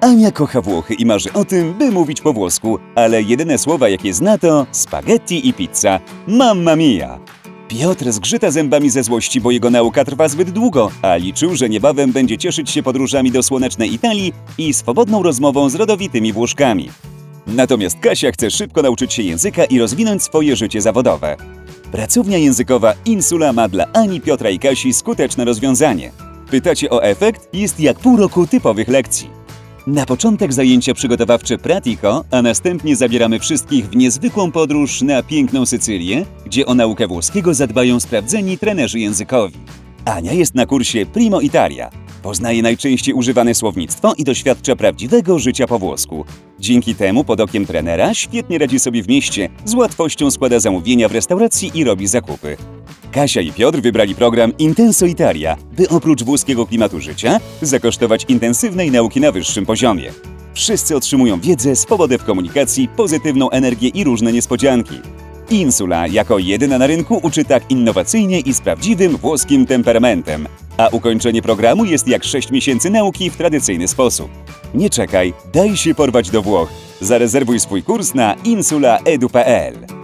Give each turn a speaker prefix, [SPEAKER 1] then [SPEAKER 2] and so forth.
[SPEAKER 1] Ania kocha Włochy i marzy o tym, by mówić po włosku, ale jedyne słowa jakie zna to spaghetti i pizza. Mamma mia! Piotr zgrzyta zębami ze złości, bo jego nauka trwa zbyt długo, a liczył, że niebawem będzie cieszyć się podróżami do słonecznej Italii i swobodną rozmową z rodowitymi Włoszkami. Natomiast Kasia chce szybko nauczyć się języka i rozwinąć swoje życie zawodowe. Pracownia językowa Insula ma dla Ani, Piotra i Kasi skuteczne rozwiązanie. Pytacie o efekt? Jest jak pół roku typowych lekcji. Na początek zajęcia przygotowawcze Pratico, a następnie zabieramy wszystkich w niezwykłą podróż na piękną Sycylię, gdzie o naukę włoskiego zadbają sprawdzeni trenerzy językowi. Ania jest na kursie Primo Italia. Poznaje najczęściej używane słownictwo i doświadcza prawdziwego życia po włosku. Dzięki temu pod okiem trenera świetnie radzi sobie w mieście, z łatwością składa zamówienia w restauracji i robi zakupy. Kasia i Piotr wybrali program Intenso Italia, by oprócz włoskiego klimatu życia zakosztować intensywnej nauki na wyższym poziomie. Wszyscy otrzymują wiedzę, swobodę w komunikacji, pozytywną energię i różne niespodzianki. Insula jako jedyna na rynku uczy tak innowacyjnie i z prawdziwym włoskim temperamentem, a ukończenie programu jest jak 6 miesięcy nauki w tradycyjny sposób. Nie czekaj, daj się porwać do Włoch. Zarezerwuj swój kurs na insulaedu.pl.